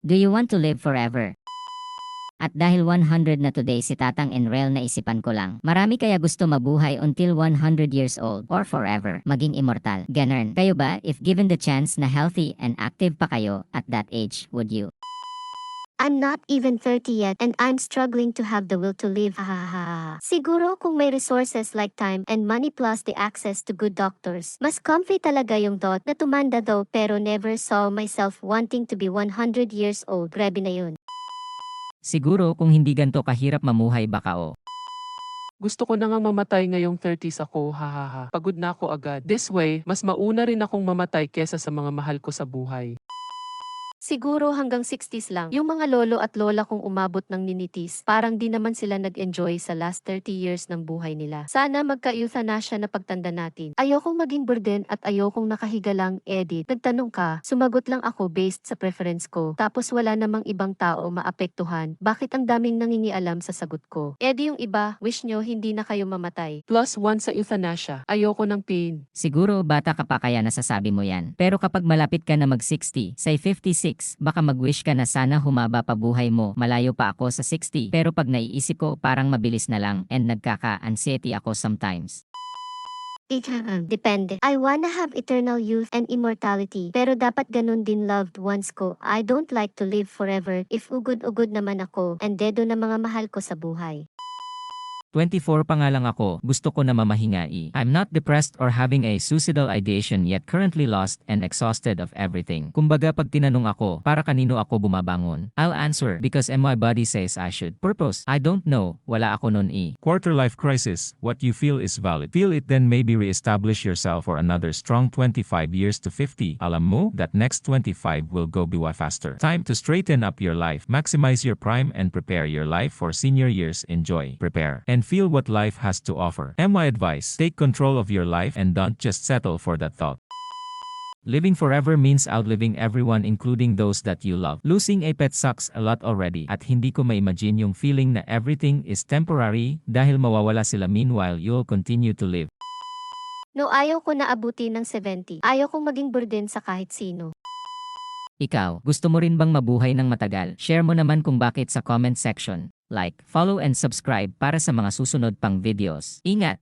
Do you want to live forever? At dahil 100 na today si Tatang Enrel na isipan ko lang. Marami kaya gusto mabuhay until 100 years old or forever, maging immortal. Ganern. Kayo ba, if given the chance na healthy and active pa kayo at that age, would you? I'm not even 30 yet and I'm struggling to have the will to live. Ha ha ha, ha. Siguro kung may resources like time and money plus the access to good doctors, mas comfy talaga yung thought na tumanda daw pero never saw myself wanting to be 100 years old. Grabe na yun. Siguro kung hindi ganto kahirap mamuhay baka o. Gusto ko na nga mamatay ngayong 30s ako, hahaha. Pagod na ako agad. This way, mas mauna rin akong mamatay kesa sa mga mahal ko sa buhay. Siguro hanggang 60s lang. Yung mga lolo at lola kong umabot ng ninitis, parang di naman sila nag-enjoy sa last 30 years ng buhay nila. Sana magka-euthanasia na pagtanda natin. Ayokong maging burden at ayokong nakahiga lang, edit. Nagtanong ka, sumagot lang ako based sa preference ko. Tapos wala namang ibang tao maapektuhan. Bakit ang daming nangingialam sa sagot ko? Edi yung iba, wish nyo hindi na kayo mamatay. Plus one sa euthanasia. Ayoko ng pain. Siguro bata ka pa kaya nasasabi mo yan. Pero kapag malapit ka na mag-60, say 56, baka mag-wish ka na sana humaba pa buhay mo. Malayo pa ako sa 60. Pero pag naiisip ko parang mabilis na lang and nagkaka-anxiety ako sometimes. Depende. I wanna have eternal youth and immortality. Pero dapat ganun din loved ones ko. I don't like to live forever if ugod-ugod naman ako and dedo na mga mahal ko sa buhay. 24 pa nga lang ako, gusto ko na mamahingai. I'm not depressed or having a suicidal ideation yet currently lost and exhausted of everything. Kumbaga pag tinanong ako, para kanino ako bumabangon? I'll answer, because my body says I should. Purpose? I don't know, wala ako nun eh. Quarter life crisis, what you feel is valid. Feel it then maybe re-establish yourself for another strong 25 years to 50. Alam mo, that next 25 will go biwa faster. Time to straighten up your life, maximize your prime and prepare your life for senior years. Enjoy, prepare, and feel what life has to offer. And my advice, take control of your life and don't just settle for that thought. Living forever means outliving everyone including those that you love. Losing a pet sucks a lot already at hindi ko ma-imagine yung feeling na everything is temporary dahil mawawala sila meanwhile you'll continue to live. No, ayaw ko na abutin ng 70. Ayaw kong maging burden sa kahit sino. Ikaw, gusto mo rin bang mabuhay ng matagal? Share mo naman kung bakit sa comment section. Like, follow and subscribe para sa mga susunod pang videos. Ingat!